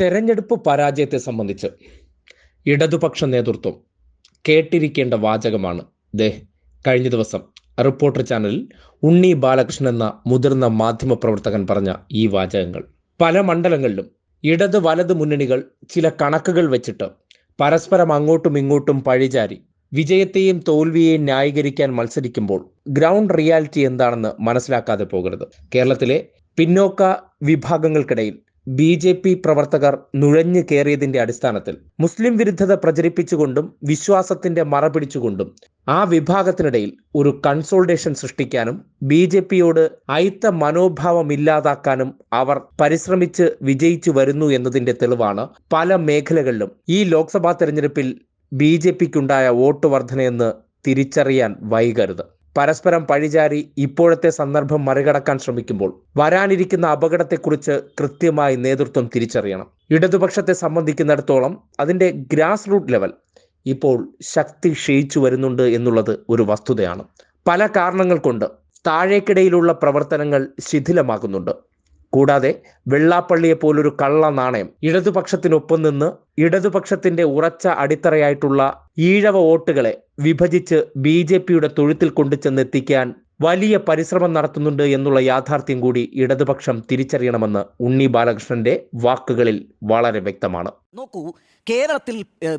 തെരഞ്ഞെടുപ്പ് പരാജയത്തെ സംബന്ധിച്ച് ഇടതുപക്ഷ നേതൃത്വം കേട്ടിരിക്കേണ്ട വാചകമാണ്. ദേ കഴിഞ്ഞ ദിവസം റിപ്പോർട്ടർ ചാനലിൽ ഉണ്ണി ബാലകൃഷ്ണൻ എന്ന മുതിർന്ന മാധ്യമപ്രവർത്തകൻ പറഞ്ഞ ഈ വാചകങ്ങൾ. പല മണ്ഡലങ്ങളിലും ഇടത് വലത് മുന്നണികൾ ചില കണക്കുകൾ വെച്ചിട്ട് പരസ്പരം അങ്ങോട്ടും ഇങ്ങോട്ടും പഴിചാരി വിജയത്തെയും തോൽവിയെയും ന്യായീകരിക്കാൻ മത്സരിക്കുമ്പോൾ ഗ്രൗണ്ട് റിയാലിറ്റി എന്താണെന്ന് മനസ്സിലാക്കാതെ പോകരുത്. കേരളത്തിലെ പിന്നോക്ക വിഭാഗങ്ങൾക്കിടയിൽ ബി ജെ പി പ്രവർത്തകർ നുഴഞ്ഞു കയറിയതിന്റെ അടിസ്ഥാനത്തിൽ മുസ്ലിം വിരുദ്ധത പ്രചരിപ്പിച്ചുകൊണ്ടും വിശ്വാസത്തിന്റെ മറ പിടിച്ചുകൊണ്ടും ആ വിഭാഗത്തിനിടയിൽ ഒരു കൺസോൾട്ടേഷൻ സൃഷ്ടിക്കാനും ബി ജെ പിയോട് അയിത്ത മനോഭാവം ഇല്ലാതാക്കാനും അവർ പരിശ്രമിച്ച് വിജയിച്ചു വരുന്നു എന്നതിന്റെ തെളിവാണ് പല മേഖലകളിലും ഈ ലോക്സഭാ തെരഞ്ഞെടുപ്പിൽ ബി ജെ പിക്കുണ്ടായ വോട്ട് വർധനയെന്ന് തിരിച്ചറിയാൻ വൈകരുത്. പരസ്പരം പഴിചാരി ഇപ്പോഴത്തെ സന്ദർഭം മറികടക്കാൻ ശ്രമിക്കുമ്പോൾ വരാനിരിക്കുന്ന അപകടത്തെക്കുറിച്ച് കൃത്യമായി നേതൃത്വം തിരിച്ചറിയണം. ഇടതുപക്ഷത്തെ സംബന്ധിക്കുന്നിടത്തോളം അതിന്റെ ഗ്രാസ് റൂട്ട് ലെവൽ ഇപ്പോൾ ശക്തി ക്ഷയിച്ചു വരുന്നുണ്ട് എന്നുള്ളത് ഒരു വസ്തുതയാണ്. പല കാരണങ്ങൾ കൊണ്ട് താഴേക്കിടയിലുള്ള പ്രവർത്തനങ്ങൾ ശിഥിലമാകുന്നുണ്ട്. കൂടാതെ വെള്ളാപ്പള്ളിയെ പോലൊരു കള്ള നാണയം ഇടതുപക്ഷത്തിനൊപ്പം നിന്ന് ഇടതുപക്ഷത്തിന്റെ ഉറച്ച അടിത്തറയായിട്ടുള്ള ഈഴവ വോട്ടുകളെ വിഭജിച്ച് ബി ജെ പിയുടെ തൊഴുത്തിൽ കൊണ്ടു ചെന്നെത്തിക്കാൻ വലിയ പരിശ്രമം നടത്തുന്നുണ്ട് എന്നുള്ള യാഥാർത്ഥ്യം കൂടി ഇടതുപക്ഷം തിരിച്ചറിയണമെന്ന് ഉണ്ണി ബാലകൃഷ്ണന്റെ വാക്കുകളിൽ വളരെ വ്യക്തമാണ്. നോക്കൂ കേരളത്തിൽ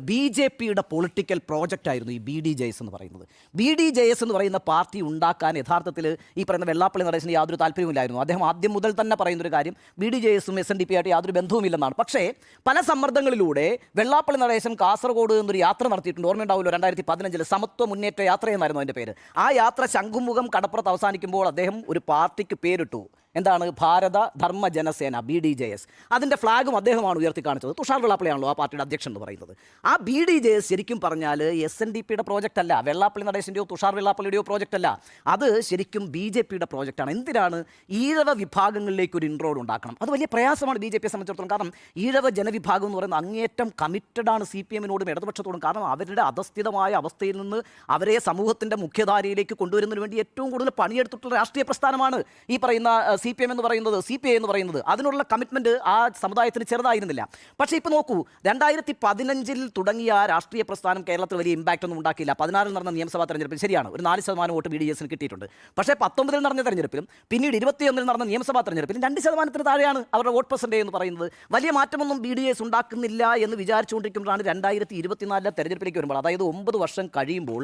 ബി ജെ പിയുടെ പൊളിറ്റിക്കൽ പ്രോജക്റ്റ് ആയിരുന്നു ഈ ബി ഡി ജെ എസ് എന്ന് പറയുന്നത്. ബി ഡി ജെ എസ് എന്ന് പറയുന്ന പാർട്ടി ഉണ്ടാക്കാൻ യഥാർത്ഥത്തിൽ ഈ പറയുന്ന വെള്ളാപ്പള്ളി നടേശന് യാതൊരു താല്പര്യമില്ലായിരുന്നു അദ്ദേഹം ആദ്യം മുതൽ തന്നെ പറയുന്ന ഒരു കാര്യം ബി ഡി ജെ എസും എസ് എൻ ഡി പി ആയിട്ട് യാതൊരു ബന്ധവുമില്ലെന്നാണ്. പക്ഷേ പല സമ്മർദ്ദങ്ങളിലൂടെ വെള്ളാപ്പള്ളി നടേശൻ കാസർഗോഡ് എന്നൊരു യാത്ര നടത്തിയിട്ടുണ്ട്. ഓർമ്മയുണ്ടാവുമല്ലോ രണ്ടായിരത്തി പതിനഞ്ചിൽ സമത്വ മുന്നേറ്റ യാത്ര എന്നായിരുന്നു അതിന്റെ പേര്. ആ യാത്ര ശംഖുമുഖം കടപ്പുറത്ത് അവസാനിക്കുമ്പോൾ അദ്ദേഹം ഒരു പാർട്ടിക്ക് പേരിട്ടു. എന്താണ്? ഭാരത ധർമ്മ Janasena B D J S അതിന്റെ ഫ്ലാഗും അദ്ദേഹമാണ് ഉയർത്തി കാണിച്ചത്. തുഷാർ വെള്ളാപ്പള്ളിയാണല്ലോ ആ പാർട്ടിയുടെ അധ്യക്ഷൻ എന്ന് പറയുന്നത്. ആ ബി ഡി ജെ എസ് ശരിക്കും പറഞ്ഞാൽ എസ് എൻ ഡി പിയുടെ പ്രോജക്റ്റ് അല്ല. വെള്ളാപ്പള്ളി നടേശന്റെയോ തുഷാർ വെള്ളാപ്പള്ളിയുടെയോ പ്രോജക്റ്റ് അല്ല. അത് ശരിക്കും ബി ജെ പിയുടെ പ്രോജക്റ്റാണ് എന്തിനാണ്? ഈഴവ വിഭാഗങ്ങളിലേക്ക് ഒരു ഇൻട്രോഡ് ഉണ്ടാക്കണം. അത് വലിയ പ്രയാസമാണ് ബി ജെ പിയെ സംബന്ധിച്ചിടത്തോളം. കാരണം ഈഴവ ജനവിഭാഗം എന്ന് പറയുന്നത് അങ്ങേറ്റം കമ്മിറ്റഡ് ആണ് സി പി എമ്മിനോടും ഇടതുപക്ഷത്തോടും. കാരണം അവരുടെ അധസ്ഥിതമായ അവസ്ഥയിൽ നിന്ന് അവരെ സമൂഹത്തിന്റെ മുഖ്യധാരയിലേക്ക് കൊണ്ടുവരുന്നതിന് വേണ്ടി ഏറ്റവും കൂടുതൽ പണിയെടുത്തിട്ടുള്ള രാഷ്ട്രീയ പ്രസ്ഥാനമാണ് ഈ പറയുന്ന സി പി എം എന്ന് പറയുന്നത് സി പി ഐ എന്ന് പറയുന്നത്. അതിനുള്ള കമ്മിറ്റ്മെന്റ് ആ സമുദായത്തിന് ചെറുതായിരുന്നില്ല. പക്ഷേ ഇപ്പോൾ നോക്കൂ രണ്ടായിരത്തി പതിനഞ്ചിൽ തുടങ്ങിയ രാഷ്ട്രീയ പ്രസ്ഥാനം കേരളത്തിൽ വലിയ ഇമ്പാക്റ്റ് ഒന്നും ഉണ്ടാക്കിയില്ല. പതിനാറിൽ നടന്ന നിയമസഭാ തെരഞ്ഞെടുപ്പിൽ ശരിയാണ് ഒരു നാല് ശതമാനം വോട്ട് ബി ഡി എസിന് കിട്ടിയിട്ടുണ്ട്. പക്ഷേ പത്തൊമ്പതിൽ നടന്ന തെരഞ്ഞെടുപ്പിലും പിന്നീട് ഇരുപത്തിയൊന്നിൽ നടന്ന നിയമസഭാ തെരഞ്ഞെടുപ്പിലും രണ്ട് ശതമാനത്തിന് താഴെയാണ് അവരുടെ വോട്ട് പെർസെന്റേജ് എന്ന് പറയുന്നത്. വലിയ മാറ്റമൊന്നും ബി ഡി എസ് ഉണ്ടാക്കുന്നില്ല എന്ന് വിചാരിച്ചുകൊണ്ടിരിക്കുമ്പോഴാണ് രണ്ടായിരത്തി ഇരുപത്തിനാലിലെ തെരഞ്ഞെടുപ്പിലേക്ക് വരുമ്പോൾ അതായത് ഒമ്പത് വർഷം കഴിയുമ്പോൾ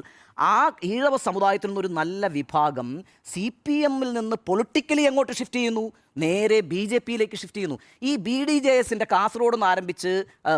ആ ഈഴവ സമുദായത്തിൽ നിന്നൊരു നല്ല വിഭാഗം സി പി എമ്മിൽ നിന്ന് പൊളിറ്റിക്കലി എങ്ങോട്ട് ഷിഫ്റ്റ് ചെയ്യുന്നു നേരെ ബി ജെ പിയിലേക്ക് ഷിഫ്റ്റ് ചെയ്യുന്നു. ഈ ബി ഡി ജെ എസിന്റെ കാസർഗോഡ് നിന്ന് ആരംഭിച്ച്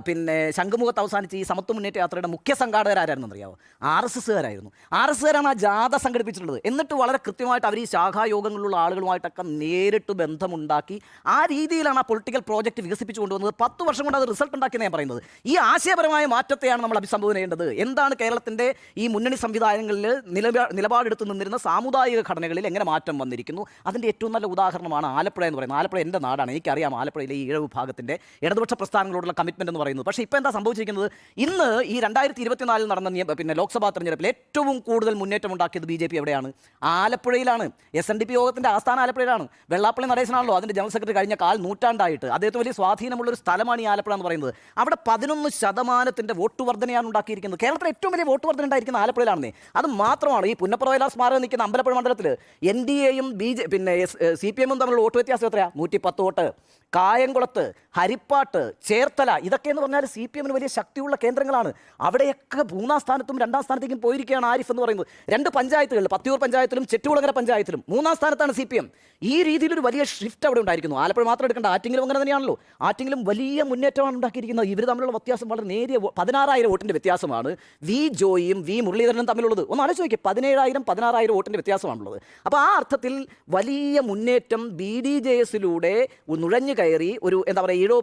പിന്നെ ശംഖുമുഖത്ത് അവസാനിച്ച് ഈ സമത്വ മുന്നേറ്റ യാത്രയുടെ മുഖ്യ സംഘാടകരായിരുന്നു അറിയാവോ ആർ എസ് എസ്സുകാരായിരുന്നു ആർ എസ് എസ്സുകാരാണ് ആ ജാഥ സംഘടിപ്പിച്ചിട്ടുള്ളത്. എന്നിട്ട് വളരെ കൃത്യമായിട്ട് അവർ ഈ ശാഖായോഗങ്ങളിലുള്ള ആളുകളുമായിട്ടൊക്കെ നേരിട്ട് ബന്ധമുണ്ടാക്കി ആ രീതിയിലാണ് ആ പൊളിറ്റിക്കൽ പ്രോജക്റ്റ് വികസിപ്പിച്ചു കൊണ്ടുവന്നത്. പത്ത് വർഷം കൊണ്ട് അത് റിസൾട്ട് ഉണ്ടാക്കിയെന്ന് ഞാൻ പറയുന്നത്. ഈ ആശയപരമായ മാറ്റത്തെയാണ് നമ്മൾ അഭിസംബോധന ചെയ്യേണ്ടത്. എന്താണ് കേരളത്തിന്റെ ഈ മുന്നണി സംവിധാനങ്ങളിൽ നിലപാ നിലപാടെടുത്ത് നിന്നിരുന്ന സാമുദായിക ഘടനകളിൽ എങ്ങനെ മാറ്റം വന്നിരിക്കുന്നു? അതിന്റെ ഏറ്റവും നല്ല ഉദാഹരണമാണ് ആലപ്പുഴ എന്ന് പറയുന്നത് ആലപ്പുഴ എന്റെ നാടാണ്. എനിക്കറിയാം ആലപ്പുഴയിലെ ഈ ഇഴവ് വിഭാഗത്തിന്റെ ഇടതുപക്ഷ പ്രസ്ഥാനങ്ങളോടുള്ള കമ്മിറ്റ്മെന്റ് എന്ന് പറയുന്നത്. പക്ഷേ ഇപ്പോൾ എന്താ സംഭവിച്ചിരിക്കുന്നത്? ഇന്ന് ഈ രണ്ടായിരത്തി ഇരുപത്തിനാലിൽ നടന്ന നിയ- പിന്നെ ലോക്സഭാ തെരഞ്ഞെടുപ്പിൽ ഏറ്റവും കൂടുതൽ മുന്നേറ്റം ഉണ്ടാക്കിയത് ബി ജെ പി എവിടെയാണ്? ആലപ്പുഴയിലാണ്. എസ് എൻ ഡി പി യോഗത്തിന്റെ ആസ്ഥാന ആലപ്പുഴയിലാണ്. വെള്ളാപ്പള്ളി നടേശനാണല്ലോ അതിന്റെ ജനറൽ സെക്രട്ടറി കഴിഞ്ഞ കാൽ നൂറ്റാണ്ടായിട്ട്. അദ്ദേഹത്തിന് വലിയ സ്വാധീനമുള്ളൊരു സ്ഥലമാണ് ഈ ആലപ്പുഴ എന്ന് പറയുന്നത്. അവിടെ പതിനൊന്ന് ശതമാനത്തിന്റെ വോട്ട് വർധനയാണ് ഉണ്ടാക്കിയിരിക്കുന്നത്. കേരളത്തിൽ ഏറ്റവും വലിയ വോട്ട് വർധന ഉണ്ടായിരിക്കുന്ന ആലപ്പുഴയിലാണെന്നേ. അത് മാത്രമാണ് ഈ പുന്നപ്രവയല സ്മാരകം നിൽക്കുന്ന അമ്പലപ്പുഴ മണ്ഡലത്തിൽ എൻ ഡി എയും ബി ജെ പിന്നെ സി പി എമ്മും തമ്മിലുള്ള വോട്ട് എത്രയാ? നൂറ്റി പത്ത് വോട്ട്. കായംകുളത്ത് ഹരിപ്പാട്ട് ചേർത്തല ഇതൊക്കെ എന്ന് പറഞ്ഞാൽ സി പി എമ്മിന് വലിയ ശക്തിയുള്ള കേന്ദ്രങ്ങളാണ്. അവിടെയൊക്കെ മൂന്നാം സ്ഥാനത്തും രണ്ടാം സ്ഥാനത്തേക്കും പോയിരിക്കുകയാണ് ആരിഫ് എന്ന് പറയുന്നത്. രണ്ട് പഞ്ചായത്തുകളിൽ പത്തിയൂർ പഞ്ചായത്തിലും ചെറ്റുകുളങ്ങര പഞ്ചായത്തിലും മൂന്നാം സ്ഥാനത്താണ് സി പി എം. ഈ രീതിയിലൊരു വലിയ ഷിഫ്റ്റ് അവിടെ ഉണ്ടായിരിക്കുന്നു. ആലപ്പുഴ മാത്രം എടുക്കേണ്ട ആറ്റിങ്ങിലും അങ്ങനെ തന്നെയാണല്ലോ. ആറ്റിങ്ങിലും വലിയ മുന്നേറ്റമാണ് ഉണ്ടാക്കിയിരിക്കുന്നത്. ഇവർ തമ്മിലുള്ള വ്യത്യാസം വളരെ നേരിയ പതിനാറായിരം വോട്ടിന്റെ വ്യത്യാസമാണ്. വി ജോയിയും വി മുരളീധരനും തമ്മിലുള്ളത്. ഒന്ന് ആലോചിച്ച് നോക്കിയേ പതിനേഴായിരം പതിനാറായിരം വോട്ടിന്റെ വ്യത്യാസമാണുള്ളത്. അപ്പോൾ ആ അർത്ഥത്തിൽ വലിയ മുന്നേറ്റം ബി ഡി ജെ എസിലൂടെ നുഴഞ്ഞു കയറി ഒരു എന്താ പറയുക ഈഴോ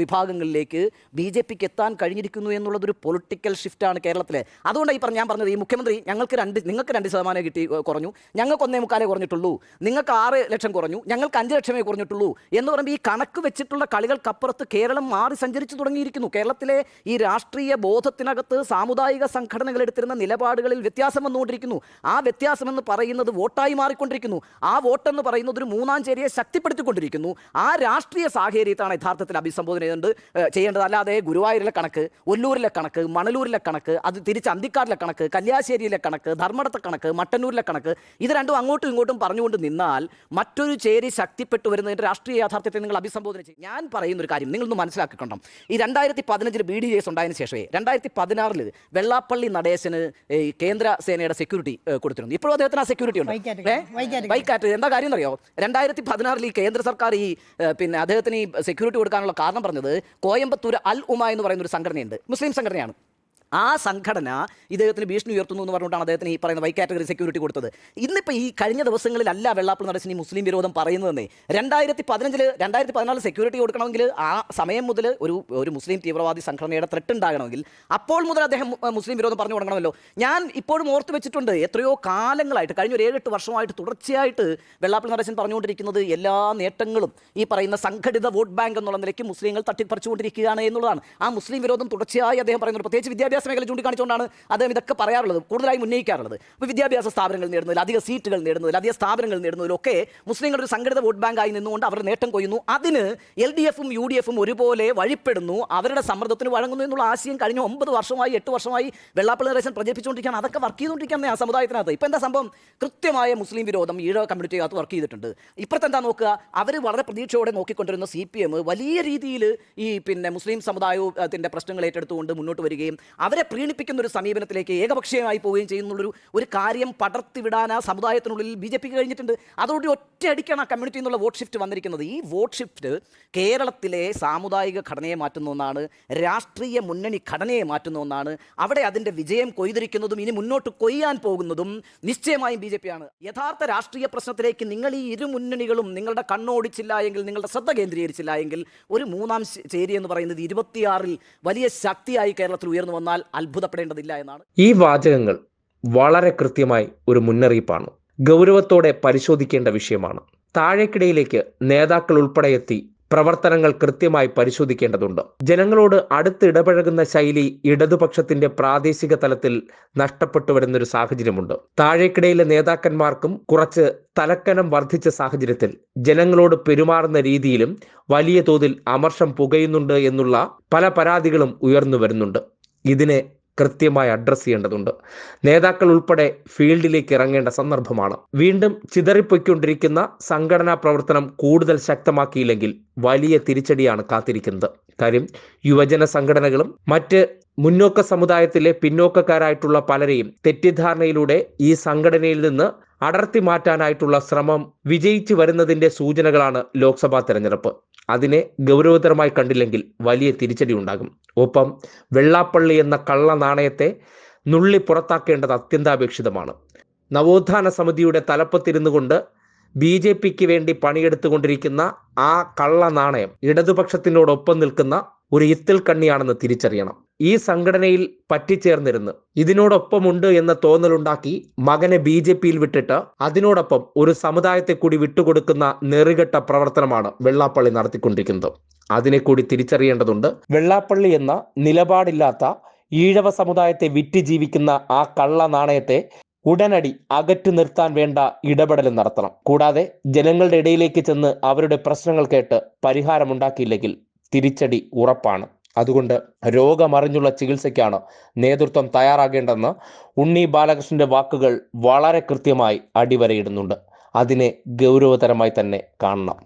വിഭാഗങ്ങളിലേക്ക് ബി ജെ പിക്ക് എത്താൻ കഴിഞ്ഞിരിക്കുന്നു എന്നുള്ളതൊരു പൊളിറ്റിക്കൽ ഷിഫ്റ്റാണ് കേരളത്തിലെ. അതുകൊണ്ട് ഈ പറഞ്ഞ ഞാൻ പറഞ്ഞത് ഈ മുഖ്യമന്ത്രി ഞങ്ങൾക്ക് രണ്ട് നിങ്ങൾക്ക് രണ്ട് ശതമാനം കിട്ടി കുറഞ്ഞു. ഞങ്ങൾക്ക് ഒന്നേ മുക്കാലേ കുറഞ്ഞിട്ടുള്ളൂ. നിങ്ങൾക്ക് ആറ് ലക്ഷം കുറഞ്ഞു. ഞങ്ങൾക്ക് അഞ്ച് ലക്ഷമേ കുറഞ്ഞിട്ടുള്ളൂ എന്ന് പറയുമ്പോൾ ഈ കണക്ക് വെച്ചിട്ടുള്ള കളികൾക്കപ്പുറത്ത് കേരളം മാറി സഞ്ചരിച്ചു തുടങ്ങിയിരിക്കുന്നു. കേരളത്തിലെ ഈ രാഷ്ട്രീയ ബോധത്തിനകത്ത് സാമുദായിക സംഘടനകൾ എടുത്തിരുന്ന നിലപാടുകളിൽ വ്യത്യാസം വന്നുകൊണ്ടിരിക്കുന്നു. ആ വ്യത്യാസം എന്ന് പറയുന്നത് വോട്ടായി മാറിക്കൊണ്ടിരിക്കുന്നു. ആ വോട്ടെന്ന് പറയുന്നത് ഒരു മൂന്നാം ചേരിയെ ശക്തിപ്പെടുത്തിക്കൊണ്ടിരിക്കുന്നു. ആ രാഷ്ട്രീയ സാഹചര്യത്തിലാണ് സാഹചര്യത്താണ് യഥാർത്ഥത്തിൽ അഭിസംബോധന ചെയ്യേണ്ടത് ചെയ്യേണ്ടത്. അല്ലാതെ ഗുരുവായൂരിലെ കണക്ക് ഒല്ലൂരിലെ കണക്ക് മണലൂരിലെ കണക്ക് അത് തിരിച്ച് അന്തിക്കാടിലെ കണക്ക് കല്യാശ്ശേരിയിലെ കണക്ക് ധർമ്മടത്തെ കണക്ക് മട്ടന്നൂരിലെ കണക്ക് ഇത് രണ്ടും അങ്ങോട്ടും ഇങ്ങോട്ടും പറഞ്ഞുകൊണ്ട് നിന്നാൽ മറ്റൊരു ചേരി ശക്തിപ്പെട്ടു വരുന്നതിന്റെ രാഷ്ട്രീയ യാഥാർത്ഥ്യത്തെ നിങ്ങൾ അഭിസംബോധന ചെയ്യും. ഞാൻ പറയുന്ന ഒരു കാര്യം നിങ്ങളൊന്ന് മനസ്സിലാക്കിക്കൊണ്ടോ ഈ രണ്ടായിരത്തി പതിനഞ്ചിൽ ബി ഡി എസ് ഉണ്ടായതിനു ശേഷമേ രണ്ടായിരത്തി പതിനാറിൽ വെള്ളാപ്പള്ളി നടേശന് കേന്ദ്ര സേനയുടെ സെക്യൂരിറ്റി കൊടുത്തിരുന്നു. ഇപ്പോഴും അദ്ദേഹത്തിന് ആ സെക്യൂരിറ്റി ഉണ്ട്. വൈകാറ്റ് വൈക്കാറ്റ് എന്താ കാര്യം എന്നറിയോ? രണ്ടായിരത്തി പതിനാറിൽ ഈ കേന്ദ്ര സർക്കാർ ഈ പിന്നെ അദ്ദേഹത്തിന് ഈ സെക്യൂരിറ്റി കൊടുക്കാനുള്ള കാരണം പറഞ്ഞത് കോയമ്പത്തൂർ അൽ ഉമ എന്ന് പറയുന്ന ഒരു സംഘടനയുണ്ട്. മുസ്ലിം സംഘടനയാണ്. ആ സംഘടന ഇദ്ദേഹത്തിന് ഭീഷണി ഉയർത്തുന്നു എന്ന് പറഞ്ഞുകൊണ്ടാണ് അദ്ദേഹത്തിന് ഈ പറയുന്ന വൈ കാറ്റഗറി സെക്യൂരിറ്റി കൊടുത്തത്. ഇന്നിപ്പോൾ ഈ കഴിഞ്ഞ ദിവസങ്ങളിലല്ല വെള്ളാപ്പള്ളി നടേശൻ ഈ മുസ്ലിം വിരോധം പറയുന്നതെന്നേ. രണ്ടായിരത്തി പതിനഞ്ചിൽ രണ്ടായിരത്തി പതിനാല് സെക്യൂരിറ്റി കൊടുക്കണമെങ്കിൽ ആ സമയം മുതൽ ഒരു ഒരു മുസ്ലിം തീവ്രവാദി സംഘടനയുടെ ത്രെട്ട് ഉണ്ടാകണമെങ്കിൽ അപ്പോൾ മുതൽ അദ്ദേഹം മുസ്ലിം വിരോധം പറഞ്ഞു കൊടുക്കണമല്ലോ ഞാൻ ഇപ്പോഴും ഓർത്ത് വെച്ചിട്ടുണ്ട് എത്രയോ കാലങ്ങളായിട്ട് കഴിഞ്ഞ ഒരു ഏഴെട്ട് വർഷമായിട്ട് തുടർച്ചയായിട്ട് വെള്ളാപ്പള്ളി നടേശൻ പറഞ്ഞുകൊണ്ടിരിക്കുന്നത് എല്ലാ നേട്ടങ്ങളും ഈ പറയുന്ന സംഘടിത വോട്ട് ബാങ്ക് എന്നുള്ള നിലയ്ക്ക് മുസ്ലിങ്ങൾ തട്ടിപ്പറിച്ചുകൊണ്ടിരിക്കുകയാണ് എന്നുള്ളതാണ്. ആ മുസ്ലിം വിരോധം തുടർച്ചയായി അദ്ദേഹം പറയുന്നത് പ്രത്യേകിച്ച് വിദ്യാഭ്യാസ മേഖല ചൂണ്ടിക്കാണിച്ചുകൊണ്ടാണ് അദ്ദേഹം ഇതൊക്കെ പറയാറുള്ളത് കൂടുതലായി ഉന്നയിക്കാറുള്ളത്. അപ്പോൾ വിദ്യാഭ്യാസ സ്ഥാപനങ്ങൾ നേടുന്നതിൽ അധിക സീറ്റുകൾ നേടുന്നതിൽ അധിക സ്ഥാപനങ്ങൾ നേടുന്നതിലൊക്കെ മുസ്ലിങ്ങൾ ഒരു സംഘടിത വോട്ട് ബാങ്കായി നിന്നുകൊണ്ട് അവർ നേട്ടം കൊയ്യുന്നു. അതിന് എൽ ഡി എഫും യു ഡി എഫും ഒരുപോലെ വഴിപ്പെടുന്നു. അവരുടെ സമ്മർദ്ദത്തിന് വഴങ്ങുന്നു എന്നുള്ള ആശയം കഴിഞ്ഞ ഒമ്പത് വർഷമായി എട്ട് വർഷമായി വെള്ളാപ്പള്ളി റേഷൻ പ്രചരിപ്പിച്ചുകൊണ്ടിരിക്കുകയാണ്. അതൊക്കെ വർക്ക് ചെയ്തുകൊണ്ടിരിക്കുകയാണ് ആ സമുദായത്തിനകത്ത്. ഇപ്പം എന്താ സംഭവം? കൃത്യമായ മുസ്ലിം വിരോധം ഈഴവ കമ്മ്യൂണിറ്റിക്കകത്ത് വർക്ക് ചെയ്തിട്ടുണ്ട്. ഇപ്പോഴത്തെ എന്താ നോക്കുക? അവർ വളരെ പ്രതീക്ഷയോടെ നോക്കിക്കൊണ്ടിരുന്ന സി പി എം വലിയ രീതിയിൽ ഈ പിന്നെ മുസ്ലിം സമുദായത്തിന്റെ പ്രശ്നങ്ങൾ ഏറ്റെടുത്തുകൊണ്ട് മുന്നോട്ട് വരികയും അവരെ പ്രീണിപ്പിക്കുന്ന ഒരു സമീപനത്തിലേക്ക് ഏകപക്ഷീയമായി പോവുകയും ചെയ്യുന്നുള്ളൊരു ഒരു കാര്യം പടർത്തിവിടാൻ ആ സമുദായത്തിനുള്ളിൽ ബി ജെ പിക്ക് കഴിഞ്ഞിട്ടുണ്ട്. അതോടെ ഒറ്റയടിക്കാണ് ആ കമ്മ്യൂണിറ്റി എന്നുള്ള വോട്ട് ഷിഫ്റ്റ് വന്നിരിക്കുന്നത്. ഈ വോട്ട് ഷിഫ്റ്റ് കേരളത്തിലെ സാമുദായിക ഘടനയെ മാറ്റുന്ന ഒന്നാണ് രാഷ്ട്രീയ മുന്നണി ഘടനയെ മാറ്റുന്ന ഒന്നാണ്. അവിടെ അതിന്റെ വിജയം കൊയ്തിരിക്കുന്നതും ഇനി മുന്നോട്ട് കൊയ്യാൻ പോകുന്നതും നിശ്ചയമായും ബി ജെ പി ആണ് യഥാർത്ഥ രാഷ്ട്രീയ പ്രശ്നത്തിലേക്ക് നിങ്ങൾ ഈ ഇരു മുന്നണികളും നിങ്ങളുടെ കണ്ണോടിച്ചില്ല എങ്കിൽ നിങ്ങളുടെ ശ്രദ്ധ കേന്ദ്രീകരിച്ചില്ല എങ്കിൽ ഒരു മൂന്നാം ചേരി എന്ന് പറയുന്നത് ഇരുപത്തിയാറിൽ വലിയ ശക്തിയായി കേരളത്തിൽ ഉയർന്നു വന്നാൽ അത്ഭുതപ്പെടേണ്ടതില്ല എന്നാണ്. ഈ വാചകങ്ങൾ വളരെ കൃത്യമായി ഒരു മുന്നറിയിപ്പാണ്. ഗൗരവത്തോടെ പരിശോധിക്കേണ്ട വിഷയമാണ്. താഴേക്കിടയിലേക്ക് നേതാക്കൾ ഉൾപ്പെടെ എത്തി പ്രവർത്തനങ്ങൾ കൃത്യമായി പരിശോധിക്കേണ്ടതുണ്ട്. ജനങ്ങളോട് അടുത്ത് ഇടപഴകുന്ന ശൈലി ഇടതുപക്ഷത്തിന്റെ പ്രാദേശിക തലത്തിൽ നഷ്ടപ്പെട്ടു വരുന്നൊരു സാഹചര്യമുണ്ട്. താഴേക്കിടയിലെ നേതാക്കന്മാർക്കും കുറച്ച് തലക്കനം വർദ്ധിച്ച സാഹചര്യത്തിൽ ജനങ്ങളോട് പെരുമാറുന്ന രീതിയിലും വലിയ തോതിൽ അമർഷം പുകയുന്നുണ്ട് എന്നുള്ള പല പരാതികളും ഉയർന്നു വരുന്നുണ്ട്. ഇതിനെ കൃത്യമായി അഡ്രസ്സ് ചെയ്യേണ്ടതുണ്ട്. നേതാക്കൾ ഉൾപ്പെടെ ഫീൽഡിലേക്ക് ഇറങ്ങേണ്ട സന്ദർഭമാണ്. വീണ്ടും ചിതറിപ്പൊയ്ക്കൊണ്ടിരിക്കുന്ന സംഘടനാ പ്രവർത്തനം കൂടുതൽ ശക്തമാക്കിയില്ലെങ്കിൽ വലിയ തിരിച്ചടിയാണ് കാത്തിരിക്കുന്നത്. കാര്യം യുവജന സംഘടനകളും മറ്റ് മുന്നോക്ക സമുദായത്തിലെ പിന്നോക്കക്കാരായിട്ടുള്ള പലരെയും തെറ്റിദ്ധാരണയിലൂടെ ഈ സംഘടനയിൽ നിന്ന് അടർത്തി മാറ്റാനായിട്ടുള്ള ശ്രമം വിജയിച്ചു വരുന്നതിന്റെ സൂചനകളാണ് ലോക്സഭാ തെരഞ്ഞെടുപ്പ്. അതിനെ ഗൗരവതരമായി കണ്ടില്ലെങ്കിൽ വലിയ തിരിച്ചടി ഉണ്ടാകും. ഒപ്പം വെള്ളാപ്പള്ളി എന്ന കള്ള നാണയത്തെ നുള്ളി പുറത്താക്കേണ്ടത് അത്യന്താപേക്ഷിതമാണ്. നവോത്ഥാന സമിതിയുടെ തലപ്പത്തിരുന്നു കൊണ്ട് ബി ജെ പിക്ക് വേണ്ടി പണിയെടുത്തുകൊണ്ടിരിക്കുന്ന ആ കള്ള നാണയം ഇടതുപക്ഷത്തിനോടൊപ്പം നിൽക്കുന്ന ഒരു ഇത്തിൽ കണ്ണിയാണെന്ന് തിരിച്ചറിയണം. ഈ സംഘടനയിൽ പറ്റിച്ചേർന്നിരുന്നു. ഇതിനോടൊപ്പമുണ്ട് എന്ന തോന്നലുണ്ടാക്കി മകനെ ബി ജെ പിയിൽ വിട്ടിട്ട് അതിനോടൊപ്പം ഒരു സമുദായത്തെ കൂടി വിട്ടുകൊടുക്കുന്ന നെറികെട്ട പ്രവർത്തനമാണ് വെള്ളാപ്പള്ളി നടത്തിക്കൊണ്ടിരിക്കുന്നത്. അതിനെ കൂടി തിരിച്ചറിയേണ്ടതുണ്ട്. വെള്ളാപ്പള്ളി എന്ന നിലപാടില്ലാത്ത ഈഴവ സമുദായത്തെ വിറ്റ് ജീവിക്കുന്ന ആ കള്ള നാണയത്തെ ഉടനടി അകറ്റി നിർത്താൻ വേണ്ട ഇടപെടൽ നടത്തണം. കൂടാതെ ജനങ്ങളുടെ ഇടയിലേക്ക് ചെന്ന് അവരുടെ പ്രശ്നങ്ങൾ കേട്ട് പരിഹാരമുണ്ടാക്കിയില്ലെങ്കിൽ തിരിച്ചടി ഉറപ്പാണ്. അതുകൊണ്ട് രോഗമറിഞ്ഞുള്ള ചികിത്സയ്ക്കാണ് നേതൃത്വം തയ്യാറാകേണ്ടെന്ന് ഉണ്ണി ബാലകൃഷ്ണന്റെ വാക്കുകൾ വളരെ കൃത്യമായി അടിവരയിടുന്നുണ്ട്. അതിനെ ഗൗരവതരമായി തന്നെ കാണണം.